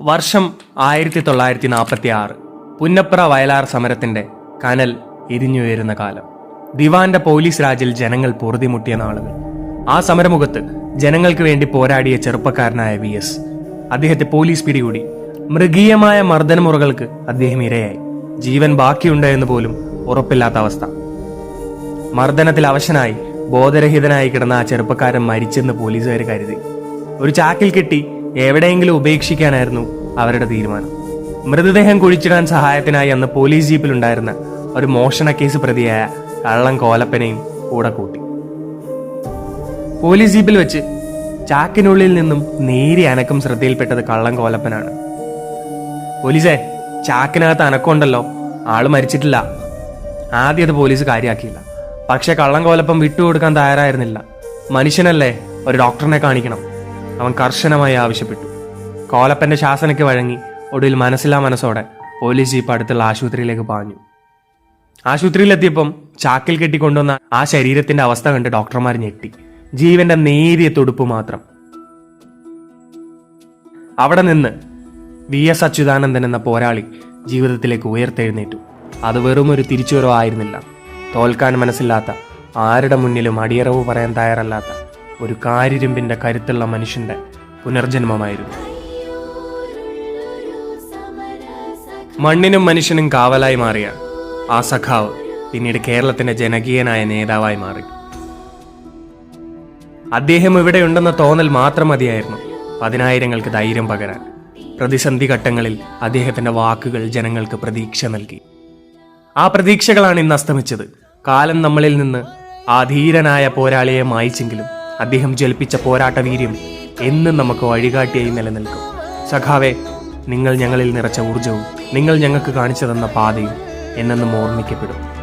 വർഷം ആയിരത്തി തൊള്ളായിരത്തി നാൽപ്പത്തി ആറ് പുന്നപ്ര വയലാർ സമരത്തിന്റെ കനൽ ഇരിഞ്ഞുയരുന്ന കാലം. ദിവാന്റെ പോലീസ് രാജിൽ ജനങ്ങൾ പൊറുതിമുട്ടിയ നാളുകൾ. ആ സമരമുഖത്ത് ജനങ്ങൾക്ക് വേണ്ടി പോരാടിയ ചെറുപ്പക്കാരനായ വി എസ്. അദ്ദേഹത്തെ പോലീസ് പിടികൂടി. മൃഗീയമായ മർദ്ദനമുറകൾക്ക് അദ്ദേഹം ഇരയായി. ജീവൻ ബാക്കിയുണ്ട് എന്ന് പോലും ഉറപ്പില്ലാത്ത അവസ്ഥ. മർദ്ദനത്തിൽ അവശനായി ബോധരഹിതനായി കിടന്ന ആ ചെറുപ്പക്കാരൻ മരിച്ചെന്ന് പോലീസുകാർ കരുതി. ഒരു ചാക്കിൽ കെട്ടി എവിടെയെങ്കിലും ഉപേക്ഷിക്കാനായിരുന്നു അവരുടെ തീരുമാനം. മൃതദേഹം കുഴിച്ചിടാൻ സഹായത്തിനായി അന്ന് പോലീസ് ജീപ്പിലുണ്ടായിരുന്ന ഒരു മോഷണ കേസ് പ്രതിയായ കള്ളം കോലപ്പനെയും കൂടെ കൂട്ടി. പോലീസ് ജീപ്പിൽ വെച്ച് ചാക്കിനുള്ളിൽ നിന്നും നേരി അനക്കം ശ്രദ്ധയിൽപ്പെട്ടത് കള്ളം കോലപ്പനാണ്. പോലീസേ ചാക്കിനകത്ത് അനക്കമുണ്ടല്ലോ. ആൾ മരിച്ചിട്ടില്ല. ആദ്യം അത് പോലീസ് കാര്യമാക്കിയില്ല പക്ഷെ കള്ളം കോലപ്പം വിട്ടുകൊടുക്കാൻ തയ്യാറായിരുന്നില്ല. മനുഷ്യനല്ലേ ഒരു ഡോക്ടറിനെ കാണിക്കണം. അവൻ കർശനമായി ആവശ്യപ്പെട്ടു. കോലപ്പന്റെ ശാസനയ്ക്ക് വഴങ്ങി ഒടുവിൽ മനസ്സില്ലാ മനസ്സോടെ പോലീസ് ജീപ്പ് അടുത്തുള്ള ആശുപത്രിയിലേക്ക് പാഞ്ഞു. ആശുപത്രിയിലെത്തിയപ്പം ചാക്കിൽ കെട്ടിക്കൊണ്ടുവന്ന ആ ശരീരത്തിന്റെ അവസ്ഥ കണ്ട് ഡോക്ടർമാർ ഞെട്ടി. ജീവന്റെ നേരിയ തുടുപ്പ് മാത്രം. അവിടെ നിന്ന് വി എസ് അച്യുതാനന്ദൻ എന്ന പോരാളി ജീവിതത്തിലേക്ക് ഉയർത്തെഴുന്നേറ്റു. അത് വെറും ഒരു തിരിച്ചുവരവായിരുന്നില്ല. തോൽക്കാൻ മനസ്സില്ലാത്ത ആരുടെ മുന്നിലും അടിയറവ് പറയാൻ തയ്യാറല്ലാത്ത ഒരു കാരിരുമ്പിന്റെ കരുത്തുള്ള മനുഷ്യന്റെ പുനർജന്മമായിരുന്നു. മണ്ണിനും മനുഷ്യനും കാവലായി മാറിയ ആ സഖാവ് പിന്നീട് കേരളത്തിന്റെ ജനകീയനായ നേതാവായി മാറി. അദ്ദേഹം ഇവിടെയുണ്ടെന്ന തോന്നൽ മാത്രം മതിയായിരുന്നു. പതിനായിരങ്ങൾക്ക് ധൈര്യം പകരാൻ. പ്രതിസന്ധി ഘട്ടങ്ങളിൽ അദ്ദേഹത്തിന്റെ വാക്കുകൾ ജനങ്ങൾക്ക് പ്രതീക്ഷ നൽകി. ആ പ്രതീക്ഷകളാണ് ഇന്ന് അസ്തമിച്ചത്. കാലം നമ്മളിൽ നിന്ന് ആ ധീരനായ പോരാളിയെ മായിച്ചെങ്കിലും അദ്ദേഹം ജലിപ്പിച്ച പോരാട്ട വീര്യം എന്നും നമുക്ക് വഴികാട്ടിയായി നിലനിൽക്കും. സഖാവെ നിങ്ങൾ ഞങ്ങളിൽ നിറച്ച ഊർജവും നിങ്ങൾ ഞങ്ങൾക്ക് കാണിച്ചു തന്ന പാതയും എന്നെന്നും ഓർമ്മിക്കപ്പെടും.